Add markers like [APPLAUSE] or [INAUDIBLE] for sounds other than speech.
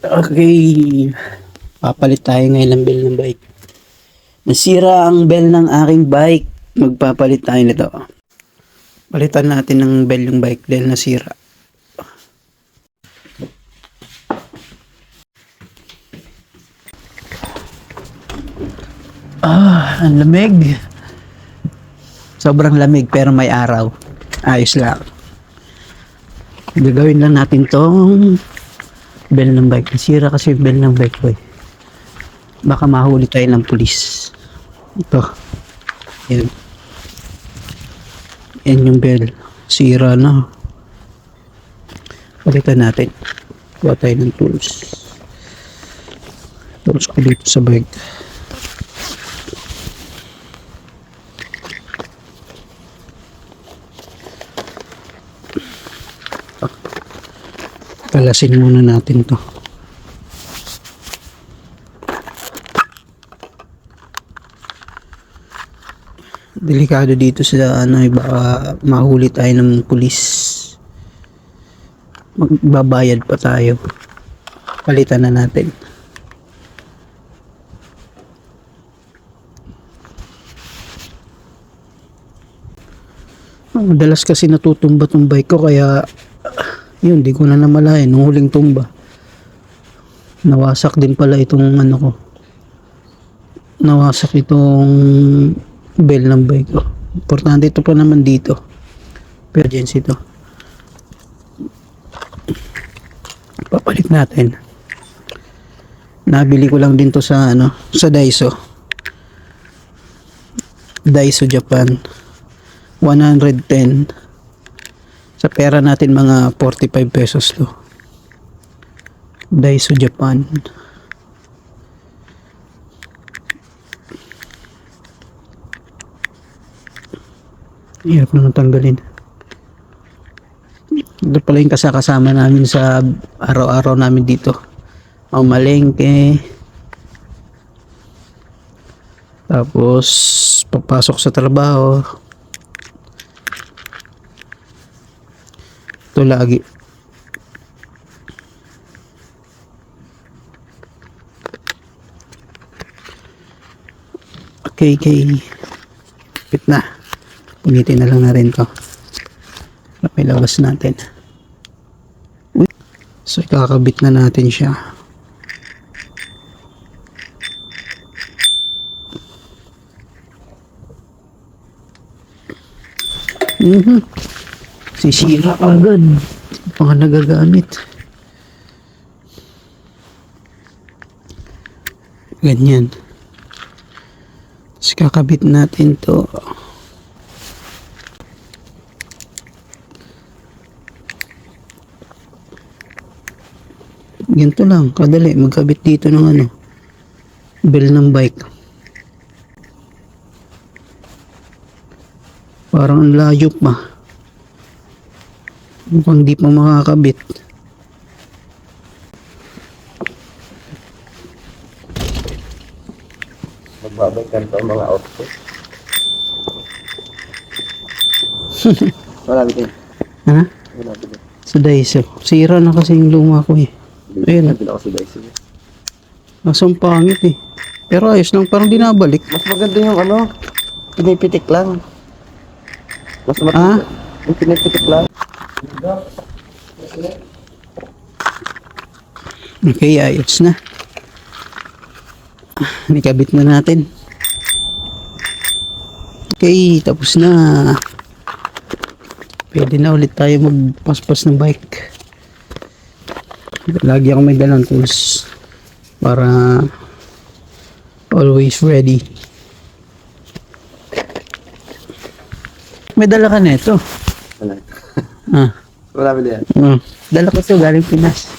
Okay. Papalit tayo ngayon ng bell ng bike. Nasira ang bell ng aking bike. Magpapalit tayo nito. Palitan natin ng bell yung bike dahil nasira. Ah, ang lamig. Sobrang lamig pero may araw. Ayos lang. Gagawin lang natin tong bell ng bike. Nasira kasi yung bell ng bike ko eh. Baka mahuli tayo ng pulis. Ito. Yan. Yan yung bell. Sira na. Palitan natin. Kuha tayo ng tools. Tools ko dito sa bike. Kalasin muna natin to. Delikado dito sa ano, eh, baka mahuli tayo ng pulis. Magbabayad pa tayo. Palitan na natin. Ah, Madalas kasi natutumba tong bike ko kaya yun, di ko na namalayan nung huling tumba. Nawasak din pala itong ano ko. Nawasak itong bell ng bike ko. Importante ito pa naman dito. Emergency to. Papalit natin. Nabili ko lang din to sa ano, sa Daiso. Daiso Japan. 110 sa pera natin mga 45 pesos to. Daiso Japan. Hirap naman tanggalin. Ito pala yung kasakasama namin sa araw-araw namin dito. Mamalengke. Tapos, papasok sa trabaho. Ito lagi. Okay, okay. Pit na. Punitin na lang na rin to. May labas natin. So, kakabit na natin siya. Mhm. Sisira agad. Mga nagagamit. Ganyan. Tapos kakabit natin to. Ganito lang, kadali. Magkabit dito ng ano. Bell ng bike. Parang ang layo pa. Mukhang di pa makakabit. Magbabalikan pa mga outfit. [LAUGHS] Wala bigay. Ha? Wala bigay. Sa Daiso. Sira na kasi yung luma ko eh. Ayun. Bila ko si Daisy. Kaso ang pangit eh. Pero ayos lang, parang dinabalik. Mas maganda yung ano, pinipitik lang. Mas Ah? maganda. Yung pinipitik lang. Okay, ayos na. Nikabit na natin. Okay, tapos na. Pwede na ulit tayo magpaspas ng bike. Lagi ako may dalang tools para always ready. May dala ka na ito. Wala. Ah, Wala bigay. ah. dala ko ito galing Pinas.